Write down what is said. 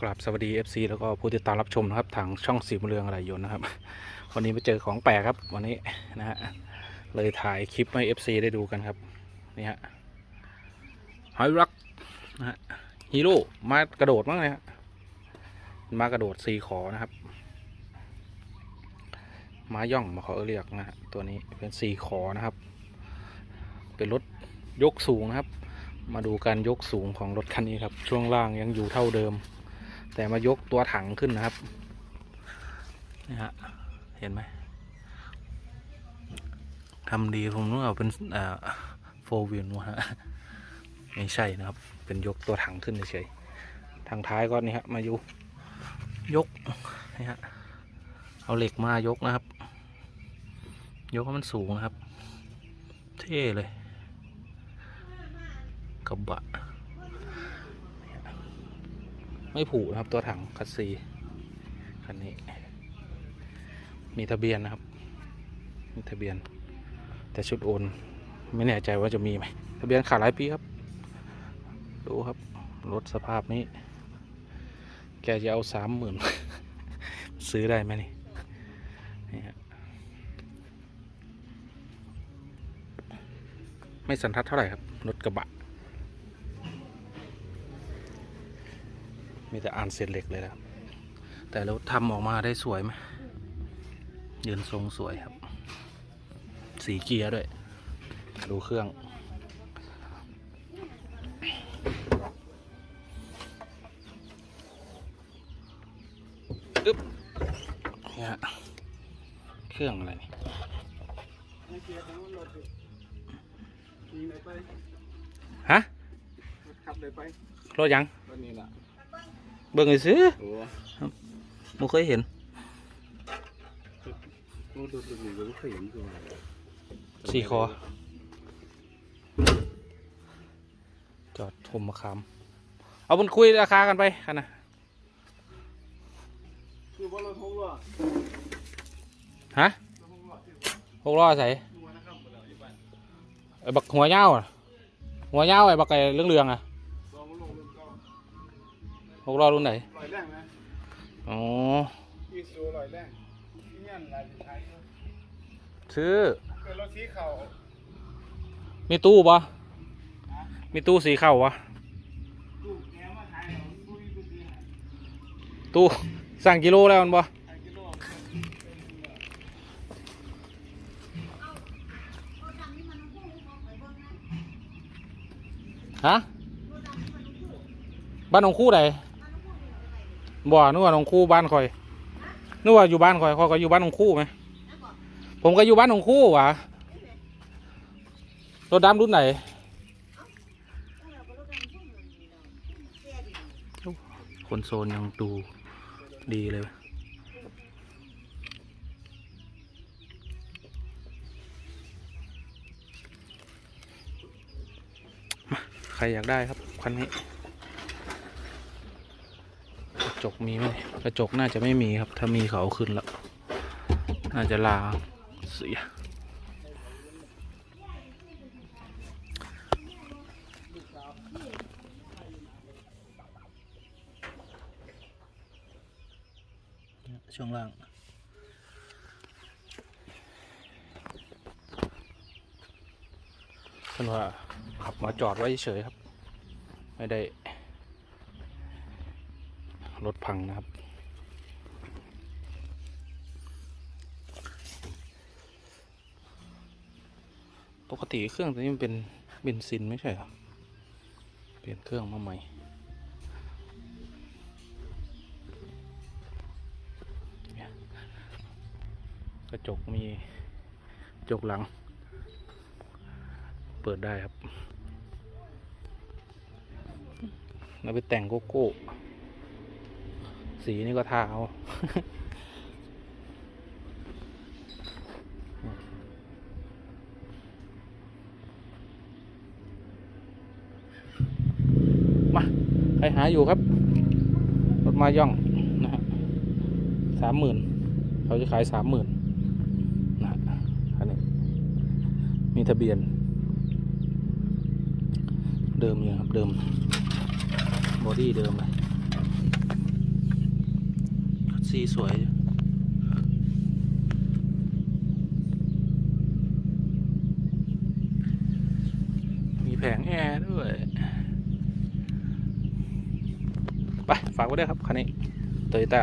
กราบสวัสดี FC แล้วก็ผู้ติดตามรับชมนะครับทางช่องสีมเรืองอะไรยนนะครับ วันนี้มาเจอของแปลกครับ วันนี้นะฮะเลยถ่ายคลิปให้ FC ได้ดูกันครับนี่ฮะหอยรักนะฮะฮีโร่มากระโดดมั้งเลยฮะมากระโดดสีขอนะครับม้าย่องมาเขาเรียกนะฮะตัวนี้เป็นสีขอนะครับ เป็นรถยกสูงนะครับ มาดูการยกสูงของรถคันนี้ครับ ช่วงล่างยังอยู่เท่าเดิม แต่มายกตัวถังขึ้นนะครับนี่ฮะเห็นไหมทำดีผมนึกว่าเป็นโฟวินวะฮะไม่ใช่นะครับ เป็นยกตัวถังขึ้นเฉยๆทางท้ายก็นี่ฮะมาอยู่ยกนี่ฮะเอาเหล็กมายกนะครับ ยกให้มันสูงนะครับ เท่เลยกระบะ ไม่ผูกนะครับตัวถังคัสซีคันนี้ มีทะเบียนนะครับ มีทะเบียน แต่ชุดโอน ไม่แน่ใจว่าจะมีไหมทะเบียนขาดหลายปีครับ ดูครับรถสภาพนี้ แกจะเอาสามหมื่นซื้อได้ไหมนี่นี่ฮะไม่สันทัดเท่าไหร่ครับรถกระบะ มีแต่อ่านเศษเหล็กเลยนะครับ แต่แล้วทำออกมาได้สวยไหมยืนทรงสวยครับ สีเกียร์ด้วย ดูเครื่อง อึ๊บเนี่ยเครื่องอะไรนี่ฮะขับเลยไปรถยังวันนี้ล่ะ เบิ่งเลยซื้อโอ้มูเคยเห็นดูดูดูดูดูเคยเห็นตัวสี่คอ จอดชมมะขามเอาบนคุยราคากันไปกันนะคือว่ารถหกล้อฮะรถหกล้อที่หกล้อใส่หัวนะครับหมดแล้วอยู่บ้านไอ้บักหัวเงาอะหัวเงาไอ้บักไอ้เรื่องเรืองๆอะ หกล้อรุ่นไหนลอยแรงนะอ๋ออีซูลอยแรงที่เนี่ยลายสุดท้ายก็ซื้อเป็นรถสีขาวมีตู้ปะมีตู้สีเข้าวะตู้แกมาขายเราตู้นี้ตู้สีหายตู้สั่งกิโลแล้วมันปะขายกิโลฮะบ้านของคู่ไหน บ่นึกว่าของคู่บ้านคอยนึกว่าอยู่บ้านคอยคอยก็อยู่บ้านของคู่ไหมผมก็อยู่บ้านของคู่วะรถดำรุ่นไหนคนโซนยังดูดีเลยใครอยากได้ครับคันนี้ ระจกมีไหมกระจกน่าจะไม่มีครับ ถ้ามีเขาขึ้นแล้ว น่าจะลาเสียช่วงล่างเพื่อนว่าขับมาจอดไว้เฉยครับ ไม่ได้ รถพังนะครับ ปกติเครื่องตัวนี้มันเป็นเบนซินไม่ใช่เหรอ เปลี่ยนเครื่องมาใหม่ กระจกมีกระจกหลัง เปิดได้ครับเราไปแต่งโกโก้ สีนี่ก็ทาเอามาใครหาอยู่ครับ รถมาย่องนะฮะสามหมื่นเขาจะขายสามหมื่นนะฮะอันนี้ มีทะเบียน เดิมอยู่ครับ เดิม บอดี้เดิมเลยีสวยมีแผงแอร์ด้วย ไป ฝากไว้ด้วยครับ คันนี้โตโยต้า